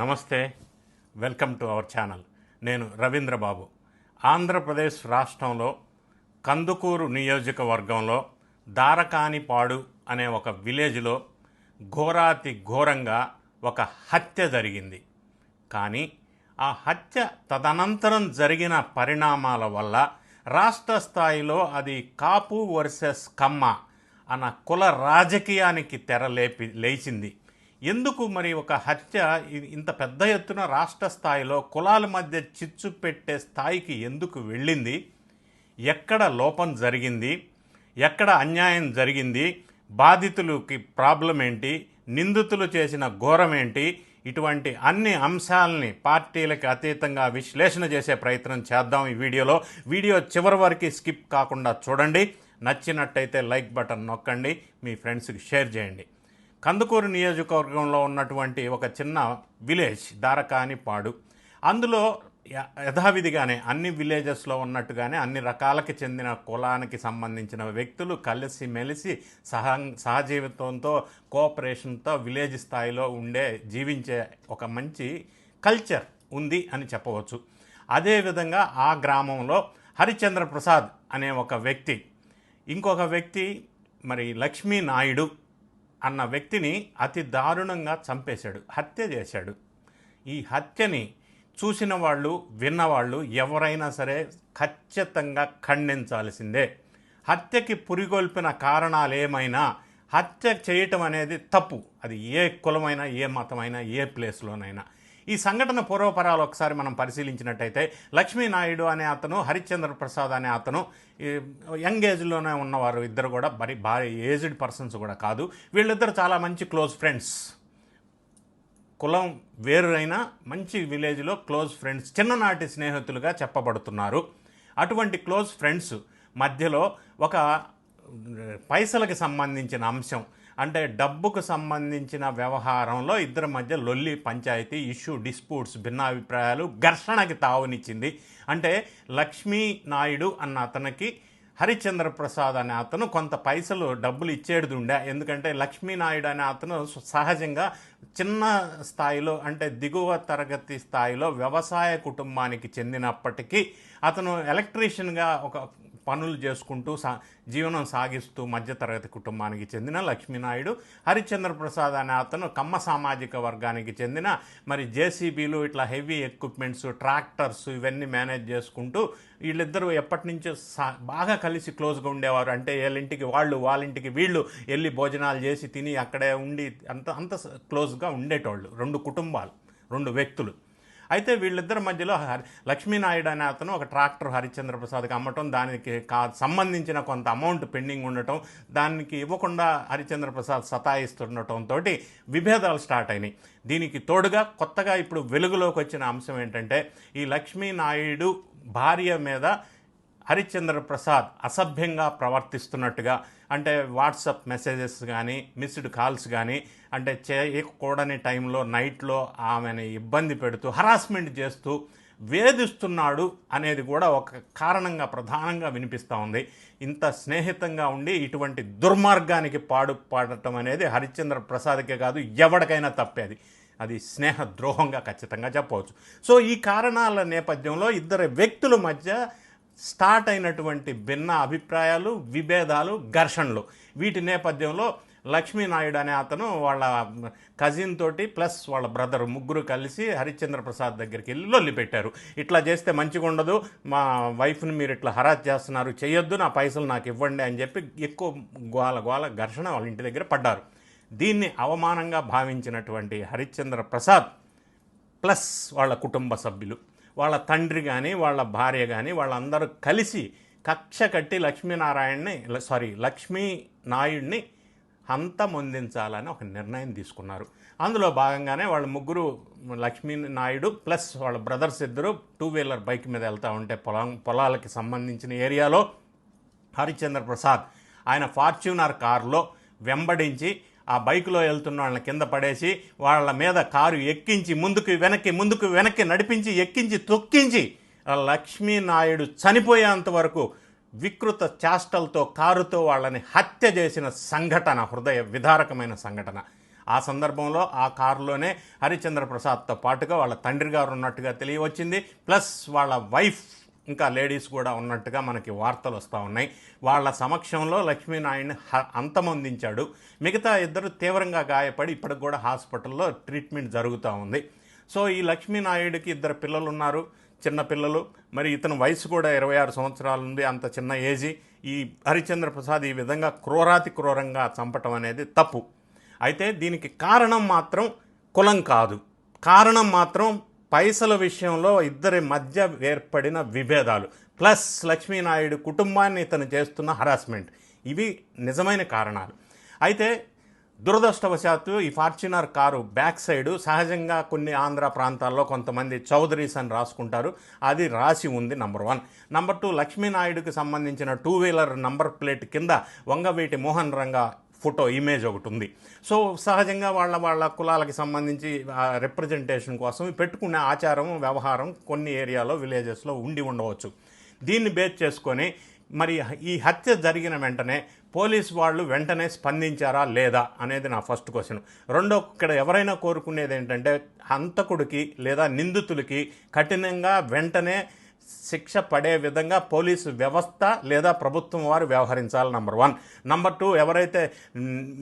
నమస్తే. Welcome to our channel. నేను రవీంద్ర బాబు ఆంధ్రప్రదేశ్ రాష్ట్రంలో కందుకూరు నియోజకవర్గంలో దారకానిపాడు అనే ఒక విలేజ్లో ఘోరాతి ఘోరంగా ఒక హత్య జరిగింది. కానీ ఆ హత్య తదనంతరం జరిగిన పరిణామాల వల్ల రాష్ట్ర స్థాయిలో అది కాపు వర్సెస్ కమ్మ అన్న కుల రాజకీయానికి తెరలేపి లేచింది. ఎందుకు మరి ఒక హత్య ఇంత పెద్ద ఎత్తున రాష్ట్ర స్థాయిలో కులాల మధ్య చిచ్చు పెట్టే స్థాయికి ఎందుకు వెళ్ళింది? ఎక్కడ లోపం జరిగింది? ఎక్కడ అన్యాయం జరిగింది? బాధితులకి ప్రాబ్లం ఏంటి? నిందితులు చేసిన ఘోరం ఏంటి? ఇటువంటి అన్ని అంశాలని పార్టీలకు అతీతంగా విశ్లేషణ చేసే ప్రయత్నం చేద్దాం ఈ వీడియోలో. వీడియో చివరి వరకు స్కిప్ కాకుండా చూడండి. నచ్చినట్టయితే లైక్ బటన్ నొక్కండి. మీ ఫ్రెండ్స్కి షేర్ చేయండి. కందుకూరు నియోజకవర్గంలో ఉన్నటువంటి ఒక చిన్న విలేజ్ దారకానిపాడు. అందులో య- యథావిధిగానే అన్ని విలేజెస్లో ఉన్నట్టుగానే అన్ని రకాలకి చెందిన కులానికి సంబంధించిన వ్యక్తులు కలిసి మెలిసి సహ సహజీవితంతో కోఆపరేషన్తో విలేజ్ స్థాయిలో ఉండే జీవించే ఒక మంచి కల్చర్ ఉంది అని చెప్పవచ్చు. అదేవిధంగా ఆ గ్రామంలో హరిచంద్ర ప్రసాద్ అనే ఒక వ్యక్తి ఇంకొక వ్యక్తి మరి లక్ష్మీ నాయుడు అన్న వ్యక్తిని అతి దారుణంగా చంపేశాడు హత్య చేశాడు. ఈ హత్యని చూసిన వాళ్ళు విన్నవాళ్ళు ఎవరైనా సరే ఖచ్చితంగా ఖండించాల్సిందే. హత్యకి పురిగొల్పిన కారణాలు ఏమైనా హత్య చేయటం అనేది తప్పు. అది ఏ కులమైనా ఏ మతమైనా ఏ ప్లేస్లోనైనా. ఈ సంఘటన పూర్వపరాలు ఒకసారి మనం పరిశీలించినట్టయితే లక్ష్మీనాయుడు అనే అతను హరిశ్చంద్ర ప్రసాద్ అనే అతను యంగ్ ఏజ్లోనే ఉన్నవారు ఇద్దరు కూడా మరి భారీ ఏజ్డ్ పర్సన్స్ కూడా కాదు. వీళ్ళిద్దరు చాలా మంచి క్లోజ్ ఫ్రెండ్స్. కులం వేరైనా మంచి విలేజ్లో క్లోజ్ ఫ్రెండ్స్ చిన్ననాటి స్నేహితులుగా చెప్పబడుతున్నారు. అటువంటి క్లోజ్ ఫ్రెండ్స్ మధ్యలో ఒక పైసలకి సంబంధించిన అంశం అంటే డబ్బుకు సంబంధించిన వ్యవహారంలో ఇద్దరి మధ్య లొల్లి పంచాయతీ ఇష్యూ డిస్ప్యూట్స్ భిన్నాభిప్రాయాలు ఘర్షణకి తావునిచ్చింది. అంటే లక్ష్మీ నాయుడు అన్న అతనికి హరిచంద్ర ప్రసాద్ అనే అతను కొంత పైసలు డబ్బులు ఇచ్చేది ఉండే ఎందుకంటే లక్ష్మీనాయుడు అనే అతను సహజంగా చిన్న స్థాయిలో అంటే దిగువ తరగతి స్థాయిలో వ్యవసాయ కుటుంబానికి చెందినప్పటికీ అతను ఎలక్ట్రీషియన్గా ఒక పనులు చేసుకుంటూ సా జీవనం సాగిస్తూ మధ్యతరగతి కుటుంబానికి చెందిన లక్ష్మీనాయుడు హరిచంద్ర ప్రసాద్ అనే అతను కమ్మ సామాజిక వర్గానికి చెందిన మరి జేసీబీలు ఇట్లా హెవీ ఎక్విప్మెంట్స్ ట్రాక్టర్స్ ఇవన్నీ మేనేజ్ చేసుకుంటూ వీళ్ళిద్దరూ ఎప్పటి నుంచో సా బాగా కలిసి క్లోజ్గా ఉండేవారు. అంటే వీళ్ళింటికి వాళ్ళు వాళ్ళింటికి వీళ్ళు వెళ్ళి భోజనాలు చేసి తిని అక్కడే ఉండి అంత అంత క్లోజ్గా ఉండేటోళ్ళు. రెండు కుటుంబాలు రెండు వ్యక్తులు. అయితే వీళ్ళిద్దరి మధ్యలో హరి లక్ష్మీనాయుడు అనే అతను ఒక ట్రాక్టర్ హరిచంద్ర ప్రసాద్కి అమ్మటం దానికి కా సంబంధించిన కొంత అమౌంట్ పెండింగ్ ఉండటం దానికి ఇవ్వకుండా హరిచంద్ర ప్రసాద్ సతాయిస్తుండటంతో విభేదాలు స్టార్ట్ అయినాయి. దీనికి తోడుగా కొత్తగా ఇప్పుడు వెలుగులోకి వచ్చిన అంశం ఏంటంటే ఈ లక్ష్మీనాయుడు భార్య మీద హరిశ్చంద్ర ప్రసాద్ అసభ్యంగా ప్రవర్తిస్తున్నట్టుగా అంటే వాట్సాప్ మెసేజెస్ కానీ మిస్డ్ కాల్స్ కానీ అంటే చేయకూడని టైంలో నైట్లో ఆమెను ఇబ్బంది పెడుతూ హరాస్మెంట్ చేస్తూ వేధిస్తున్నాడు అనేది కూడా ఒక కారణంగా ప్రధానంగా వినిపిస్తూ ఉంది. ఇంత స్నేహితంగా ఉండి ఇటువంటి దుర్మార్గానికి పాడు పాడటం అనేది హరిశ్చంద్ర ప్రసాద్కే కాదు ఎవరికైనా తప్పేది అది. స్నేహ ద్రోహంగా ఖచ్చితంగా చెప్పవచ్చు. సో ఈ కారణాల నేపథ్యంలో ఇద్దరు వ్యక్తుల మధ్య స్టార్ట్ అయినటువంటి భిన్న అభిప్రాయాలు విభేదాలు ఘర్షణలు. వీటి నేపథ్యంలో లక్ష్మీనాయుడు అనే అతను వాళ్ళ కజిన్ తోటి ప్లస్ వాళ్ళ బ్రదర్ ముగ్గురు కలిసి హరిశ్చంద్ర ప్రసాద్ దగ్గరికి వెళ్ళి లొల్లి పెట్టారు. ఇట్లా చేస్తే మంచిగా ఉండదు. మా వైఫ్ని మీరు ఇట్లా హరాజ్ చేస్తున్నారు చేయొద్దు నా పైసలు నాకు ఇవ్వండి అని చెప్పి ఎక్కువ గోల గోల ఘర్షణ వాళ్ళ ఇంటి దగ్గర పడ్డారు. దీన్ని అవమానంగా భావించినటువంటి హరిశ్చంద్ర ప్రసాద్ ప్లస్ వాళ్ళ కుటుంబ సభ్యులు. వాళ్ళ తండ్రి కానీ వాళ్ళ భార్య కానీ వాళ్ళందరూ కలిసి కక్ష కట్టి లక్ష్మీనారాయణని సారీ లక్ష్మీ నాయుడిని హంతమొందించాలని ఒక నిర్ణయం తీసుకున్నారు. అందులో భాగంగానే వాళ్ళ ముగ్గురు లక్ష్మీ నాయుడు ప్లస్ వాళ్ళ బ్రదర్స్ ఇద్దరు టూ వీలర్ బైక్ మీద వెళ్తూ ఉంటే పొలం పొలాలకి సంబంధించిన ఏరియాలో హరిచంద్ర ప్రసాద్ ఆయన ఫార్చ్యూనర్ కారులో వెంబడించి ఆ బైకులో వెళ్తున్న వాళ్ళని కింద పడేసి వాళ్ళ మీద కారు ఎక్కించి ముందుకు వెనక్కి ముందుకు వెనక్కి నడిపించి ఎక్కించి తొక్కించి లక్ష్మీనాయుడు చనిపోయేంత వరకు వికృత చేష్టలతో కారుతో వాళ్ళని హత్య చేసిన సంఘటన హృదయ విధారకమైన సంఘటన. ఆ సందర్భంలో ఆ కారులోనే హరిచంద్ర ప్రసాద్తో పాటుగా వాళ్ళ తండ్రి గారు ఉన్నట్టుగా తెలియవచ్చింది. ప్లస్ వాళ్ళ వైఫ్ ఇంకా లేడీస్ కూడా ఉన్నట్టుగా మనకి వార్తలు వస్తూ ఉన్నాయి. వాళ్ళ సమక్షంలో లక్ష్మీనారాయణ హ- అంతమొందించాడు మిగతా ఇద్దరు తీవ్రంగా గాయపడి ఇప్పటికి కూడా హాస్పిటల్లో ట్రీట్మెంట్ జరుగుతూ ఉంది. సో ఈ లక్ష్మీనాయుడికి ఇద్దరు పిల్లలు ఉన్నారు చిన్న పిల్లలు. మరి ఇతని వయసు కూడా ఇరవై ఆరు సంవత్సరాలు ఉంది. అంత చిన్న ఏజీ. ఈ హరిచంద్ర ప్రసాద్ ఈ విధంగా క్రూరాతి క్రూరంగా చంపటం అనేది తప్పు. అయితే దీనికి కారణం మాత్రం కులం కాదు. కారణం మాత్రం పైసల విషయంలో ఇద్దరి మధ్య ఏర్పడిన విభేదాలు. ప్లస్ లక్ష్మీనాయుడు కుటుంబాన్ని ఇతను చేస్తున్న హరాస్మెంట్ ఇవి నిజమైన కారణాలు. అయితే దురదృష్టవశాత్తు ఈ ఫార్చునర్ కారు బ్యాక్ సైడ్ సహజంగా కొన్ని ఆంధ్ర ప్రాంతాల్లో కొంతమంది చౌదరీస్ అని రాసుకుంటారు. అది రాసి ఉంది నంబర్ వన్. నంబర్ టూ లక్ష్మీనాయుడుకి సంబంధించిన టూ వీలర్ నంబర్ ప్లేట్ కింద వంగవీటి మోహన్ రంగ ఫోటో ఇమేజ్ ఒకటి ఉంది. సో సహజంగా వాళ్ళ వాళ్ళ కులాలకి సంబంధించి రిప్రజెంటేషన్ కోసం పెట్టుకునే ఆచారం వ్యవహారం కొన్ని ఏరియాలో విలేజెస్లో ఉండి ఉండవచ్చు. దీన్ని బేస్ చేసుకొని మరి ఈ హత్య జరిగిన వెంటనే పోలీస్ వాళ్ళు వెంటనే స్పందించారా లేదా అనేది నా ఫస్ట్ క్వశ్చన్ రెండో ఇక్కడ ఎవరైనా కోరుకునేది ఏంటంటే హంతకుడికి లేదా నిందితులకి కఠినంగా వెంటనే శిక్ష పడే విధంగా పోలీసు వ్యవస్థ లేదా ప్రభుత్వం వారు వ్యవహరించాలి నంబర్ వన్ నంబర్ టూ ఎవరైతే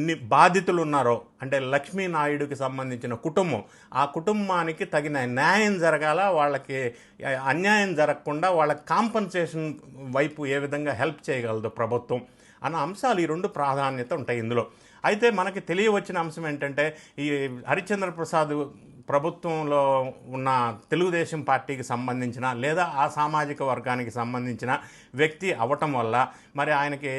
ని- బాధితులు ఉన్నారో అంటే లక్ష్మీనాయుడుకి సంబంధించిన కుటుంబం ఆ కుటుంబానికి తగిన న్యాయం జరగాల వాళ్ళకి అన్యాయం జరగకుండా వాళ్ళ కాంపన్సేషన్ వైపు ఏ విధంగా హెల్ప్ చేయగలదు ప్రభుత్వం అన్న అంశాలు ఈ రెండు ప్రాధాన్యత ఉంటాయి ఇందులో. అయితే మనకి తెలియవచ్చిన అంశం ఏంటంటే ఈ హరిచంద్ర ప్రసాద్ ప్రభుత్వంలో ఉన్న తెలుగుదేశం పార్టీకి సంబంధించిన లేదా ఆ సామాజిక వర్గానికి సంబంధించిన వ్యక్తి అవటం వల్ల మరి ఆయనకి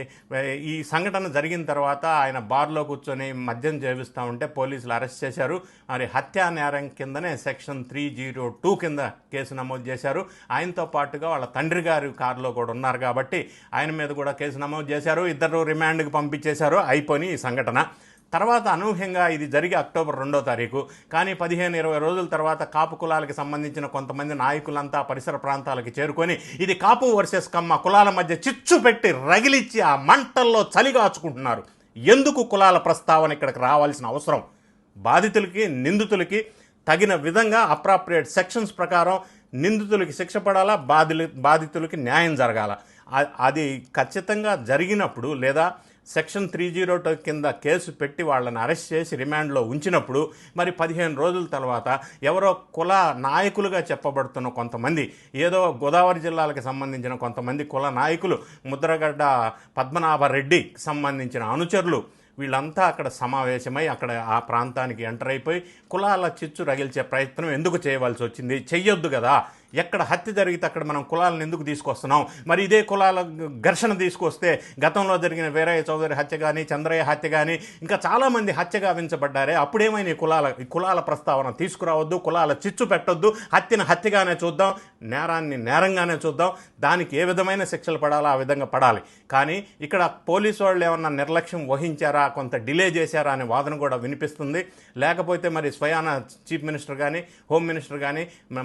ఈ సంఘటన జరిగిన తర్వాత ఆయన బార్లో కూర్చొని మద్యం చేవిస్తూ ఉంటే పోలీసులు అరెస్ట్ చేశారు. మరి హత్యా నేరం కిందనే సెక్షన్ త్రీ జీరో టూ కింద కేసు నమోదు చేశారు. ఆయనతో పాటుగా వాళ్ళ తండ్రి గారు కారులో కూడా ఉన్నారు కాబట్టి ఆయన మీద కూడా కేసు నమోదు చేశారు. ఇద్దరు రిమాండ్కి పంపించేశారు. అయిపోయి ఈ సంఘటన. తర్వాత అనూహ్యంగా ఇది జరిగి అక్టోబర్ రెండో తారీఖు. కానీ పదిహేను ఇరవై రోజుల తర్వాత కాపు కులాలకు సంబంధించిన కొంతమంది నాయకులంతా పరిసర ప్రాంతాలకి చేరుకొని ఇది కాపు వర్సెస్ కమ్మ కులాల మధ్య చిచ్చు పెట్టి రగిలిచ్చి ఆ మంటల్లో చలిగాచుకుంటున్నారు ఎందుకు కులాల ప్రస్తావన ఇక్కడికి రావాల్సిన అవసరం? బాధితులకి నిందితులకి తగిన విధంగా అప్రాప్రియేట్ సెక్షన్స్ ప్రకారం నిందితులకి శిక్ష పడాలా? బాధిలు బాధితులకి న్యాయం జరగాల? అది ఖచ్చితంగా జరిగినప్పుడు లేదా సెక్షన్ త్రీ జీరో టూ కింద కేసు పెట్టి వాళ్ళని అరెస్ట్ చేసి రిమాండ్లో ఉంచినప్పుడు మరి పదిహేను రోజుల తర్వాత ఎవరో కుల నాయకులుగా చెప్పబడుతున్న కొంతమంది ఏదో గోదావరి జిల్లాలకు సంబంధించిన కొంతమంది కుల నాయకులు ముద్రగడ్డ పద్మనాభరెడ్డి సంబంధించిన అనుచరులు వీళ్ళంతా అక్కడ సమావేశమై అక్కడ ఆ ప్రాంతానికి ఎంటర్ అయిపోయి కులాల చిచ్చు రగిల్చే ప్రయత్నం ఎందుకు చేయవలసి వచ్చింది? చెయ్యొద్దు కదా. ఎక్కడ హత్య జరిగితే అక్కడ మనం కులాలను ఎందుకు తీసుకొస్తున్నాం? మరి ఇదే కులాల ఘర్షణ తీసుకొస్తే గతంలో జరిగిన వీరయ్య చౌదరి హత్య కానీ చంద్రయ్య హత్య కానీ ఇంకా చాలామంది హత్య గావించబడ్డారే అప్పుడేమైనా ఈ కులాల ఈ కులాల ప్రస్తావన తీసుకురావద్దు కులాల చిచ్చు పెట్టొద్దు హత్యను హత్యగానే చూద్దాం నేరాన్ని నేరంగానే చూద్దాం దానికి ఏ విధమైన శిక్షలు పడాలో ఆ విధంగా పడాలి. కానీ ఇక్కడ పోలీసు వాళ్ళు ఏమన్నా నిర్లక్ష్యం వహించారా? కొంత డిలే చేశారా అనే వాదన కూడా వినిపిస్తుంది. లేకపోతే మరి స్వయాన చీఫ్ మినిస్టర్ కానీ హోమ్ మినిస్టర్ కానీ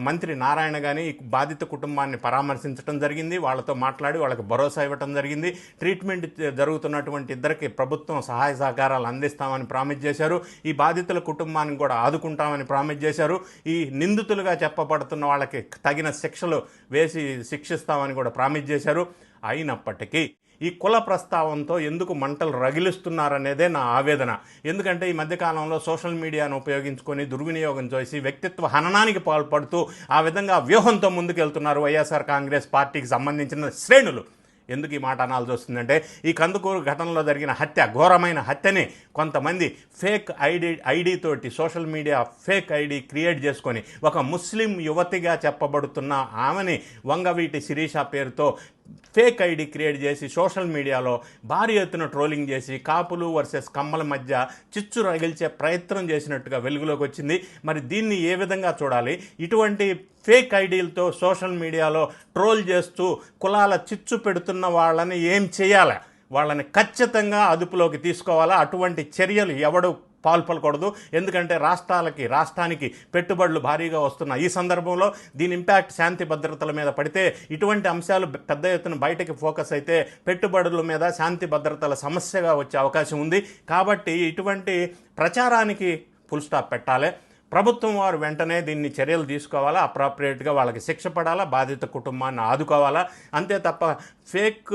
మంత్రి నారాయణ కానీ ఈ బాధిత కుటుంబాన్ని పరామర్శించడం జరిగింది. వాళ్ళతో మాట్లాడి వాళ్ళకి భరోసా ఇవ్వటం జరిగింది. ట్రీట్మెంట్ జరుగుతున్నటువంటి ఇద్దరికి ప్రభుత్వం సహాయ సహకారాలు అందిస్తామని ప్రామిస్ చేశారు. ఈ బాధితుల కుటుంబాన్ని కూడా ఆదుకుంటామని ప్రామిస్ చేశారు. ఈ నిందితులుగా చెప్పబడుతున్న వాళ్ళకి తగిన శిక్షలు వేసి శిక్షిస్తామని కూడా ప్రామిస్ చేశారు. అయినప్పటికీ ఈ కుల ప్రస్తావంతో ఎందుకు మంటలు రగిలిస్తున్నారనేదే నా ఆవేదన. ఎందుకంటే ఈ మధ్యకాలంలో సోషల్ మీడియాను ఉపయోగించుకొని దుర్వినియోగం చేసి వ్యక్తిత్వ హననానికి పాల్పడుతూ ఆ విధంగా వ్యూహంతో ముందుకెళ్తున్నారు వైఎస్ఆర్ కాంగ్రెస్ పార్టీకి సంబంధించిన శ్రేణులు. ఎందుకు ఈ మాట అనాల్సి వస్తుందంటే ఈ కందుకూరు ఘటనలో జరిగిన హత్య ఘోరమైన హత్యని కొంతమంది ఫేక్ ఐడి ఐడి తోటి social media fake ID create చేసుకొని ఒక ముస్లిం యువతిగా చెప్పబడుతున్న ఆమెని వంగవీటి శిరీష పేరుతో ఫేక్ ఐడి క్రియేట్ చేసి సోషల్ మీడియాలో భారీ ఎత్తున ట్రోలింగ్ చేసి కాపులు వర్సెస్ కమ్మల మధ్య చిచ్చు రగిల్చే ప్రయత్నం చేసినట్టుగా వెలుగులోకి వచ్చింది. మరి దీన్ని ఏ విధంగా చూడాలి? ఇటువంటి ఫేక్ ఐడీలతో సోషల్ మీడియాలో ట్రోల్ చేస్తూ కులాల చిచ్చు పెడుతున్న వాళ్ళని ఏం చేయాలి? వాళ్ళని ఖచ్చితంగా అదుపులోకి తీసుకోవాలా? అటువంటి చర్యలు ఎవడు పాల్పడకూడదు ఎందుకంటే రాష్ట్రాలకి రాష్ట్రానికి పెట్టుబడులు భారీగా వస్తున్న. ఈ సందర్భంలో దీని ఇంపాక్ట్ శాంతి భద్రతల మీద పడితే ఇటువంటి అంశాలు పెద్ద ఎత్తున బయటకి ఫోకస్ అయితే పెట్టుబడుల మీద శాంతి భద్రతల సమస్యగా వచ్చే అవకాశం ఉంది. కాబట్టి ఇటువంటి ప్రచారానికి ఫుల్ స్టాప్ పెట్టాలి. ప్రభుత్వం వారు వెంటనే దీన్ని చర్యలు తీసుకోవాలా? అప్రాప్రియేట్గా వాళ్ళకి శిక్ష పడాలా? బాధిత కుటుంబాన్ని ఆదుకోవాలా? అంతే తప్ప ఫేక్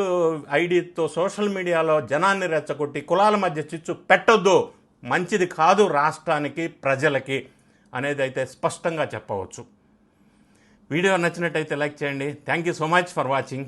ఐడితో సోషల్ మీడియాలో జనాన్ని రెచ్చగొట్టి కులాల మధ్య చిచ్చు పెట్టొద్దు. మంచిది కాదు రాష్ట్రానికి ప్రజలకి అనేది అయితే స్పష్టంగా చెప్పవచ్చు. వీడియో నచ్చినట్టయితే లైక్ చేయండి. Thank you so much for watching